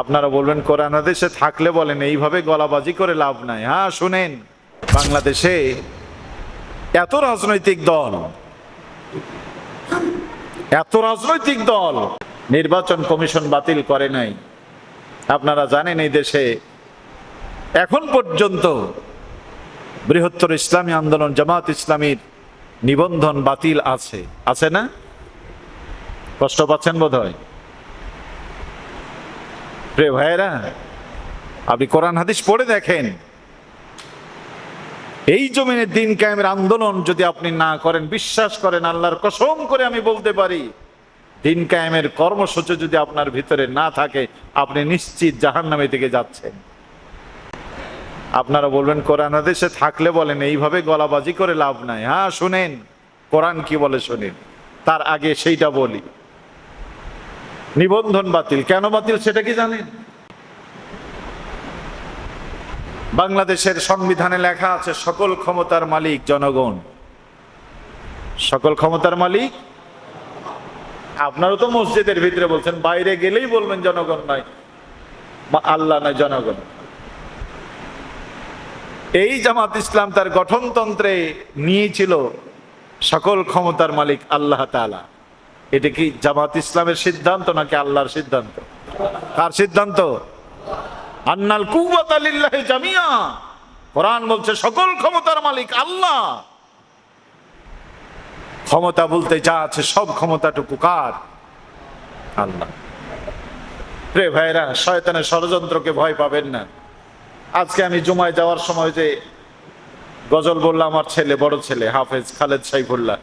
আপনারা বলবেন, কোরআন হাদিসে থাকলে বলেন, এইভাবে গলাবাজি করে লাভ নাই। হ্যাঁ শুনেন, বাংলাদেশে এত রাজনৈতিক দল, এত রাজনৈতিক দল নির্বাচন কমিশন বাতিল করে নাই। আপনারা জানেন, এই দেশে এখন পর্যন্ত বৃহত্তর ইসলামী আন্দোলন, জামাত ইসলামীর নিবন্ধন বাতিল আছে। আছে না? কষ্ট পাচ্ছেন বোধ হয় প্রিয় ভাইয়েরা, আপনি কোরআন হাদিস পড়ে দেখেন। এই জমিনের দিন কায়েমের আন্দোলন যদি আপনি না করেন, বিশ্বাস করেন, আল্লাহর কসম করে আমি বলতে পারি, দিন কায়েমের কর্মসূচি যদি আপনার ভিতরে না থাকে, আপনি নিশ্চিত জাহান্নামে থেকে যাচ্ছেন। আপনারা বলবেন, কোরআন হাদিসে থাকলে বলেন, এইভাবে গলাবাজি করে লাভ নাই। হ্যাঁ শুনেন, কোরআন কি বলে শুনেন? তার আগে সেইটা বলি। নিবন্ধন বাতিল। কেন বাতিল সেটা কি জানেন? বাংলাদেশের সংবিধানে লেখা আছে, সকল ক্ষমতার মালিক জনগণ। সকল ক্ষমতার মালিক? আপনারও তো মসজিদের ভিতরে বলছেন, বাইরে গেলেই বলবেন জনগণ নয় আল্লাহ নয়, জনগণ। এই জামাত ইসলাম তার গঠনতন্ত্রে নিয়েছিল, সকল ক্ষমতার মালিক আল্লাহ তাআলা। এটা কি জামাত ইসলামের সিদ্ধান্ত নাকি আল্লাহর সিদ্ধান্ত? কার সিদ্ধান্ত? আন্নাল কুওয়াতা আলিল্লাহ জামিয়া কোরআন বলছে, সকল ক্ষমতার মালিক আল্লাহ। ক্ষমতা বলতে যা আছে সব ক্ষমতাটুকু কার? আল্লাহ। প্রে ভাইরা শয়তানের ষড়যন্ত্রকে ভয় পাবেন না। আজকে আমি জুমায় যাওয়ার সময় যে গজল বললাম, আমার ছেলে, বড় ছেলে, হাফেজ খালেদ সাইফুল্লাহ।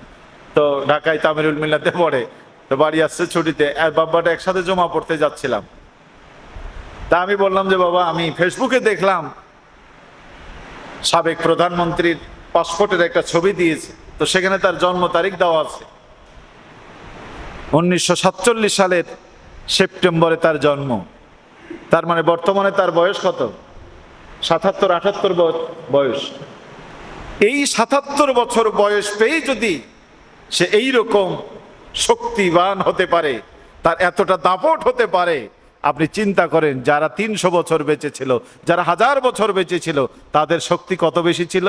তো ঢাকায় তামিরুল মিল্লাতে পড়ে। তো বাড়ি আসছে ছুটিতে, আর বাব্বাটা একসাথে জমা পড়তে যাচ্ছিলাম। তা আমি বললাম যে, বাবা, আমি ফেসবুকে দেখলাম, সাবেক প্রধানমন্ত্রীর পাসপোর্টের একটা ছবি দিয়েছে, তো সেখানে তার জন্ম তারিখ দেওয়া আছে। উনিশশো সাতচল্লিশ সালের সেপ্টেম্বরে তার জন্ম। তার মানে বর্তমানে তার বয়স কত? সাতাত্তর, আটাত্তর বয়স এই সাতাত্তর বছর বয়স পেয়ে যদি সে এই রকম শক্তিবান হতে পারে, তার এতটা দাপট হতে পারে। আপনি চিন্তা করেন, যারা তিনশো বছর বেঁচে ছিল, যারা হাজার বছর বেঁচে ছিল, তাদের শক্তি কত বেশি ছিল?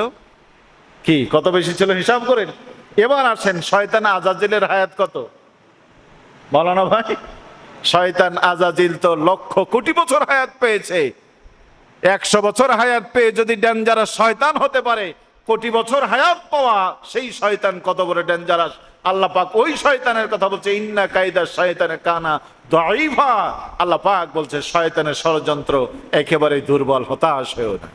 কি, কত বেশি ছিল হিসাব করেন? এবার আসেন, শয়তান আজাজিলের হায়াত কত? বলো না ভাই। শয়তান আজাজিল তো লক্ষ কোটি বছর হায়াত পেয়েছে। একশো বছর হায়াত পেয়ে যদি ডেঞ্জারাস শয়তান হতে পারে কোটি বছর হায়াত পাওয়া সেই শয়তান কত বড় ডেঞ্জারাস আল্লাহ পাক ওই শয়তানের কথা বলছে, ইন্না কায়দা শয়তানের কানা দাইফা আল্লাহ পাক বলছে, শয়তানের ষড়যন্ত্র একেবারে দুর্বল, হতাশ হয়েও না।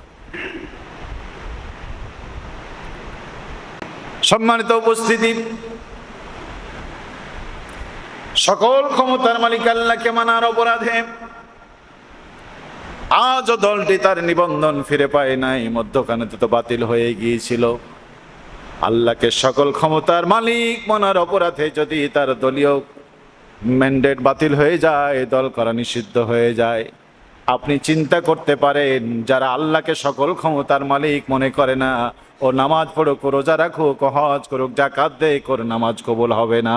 সম্মানিত উপস্থিতি, সকল ক্ষমতার মালিক আল্লাহকে মানার অপরাধে আজও দলটি তার নিবন্ধন ফিরে পায় নাই। মধ্যখানে তো বাতিল হয়ে গিয়েছিল। আল্লাহকে সকল ক্ষমতার মালিক মনার অপরাধে যদি তার দলীয় ম্যান্ডেট বাতিল হয়ে যায়, দল করা নিষিদ্ধ হয়ে যায়। আপনি চিন্তা করতে পারেন, যারা আল্লাহকে সকল ক্ষমতার মালিক মনে করে না, ও নামাজ পড়ুক রোজা রাখুক হজ করুক জাকাত দেয় করে নামাজ কবুল হবে না।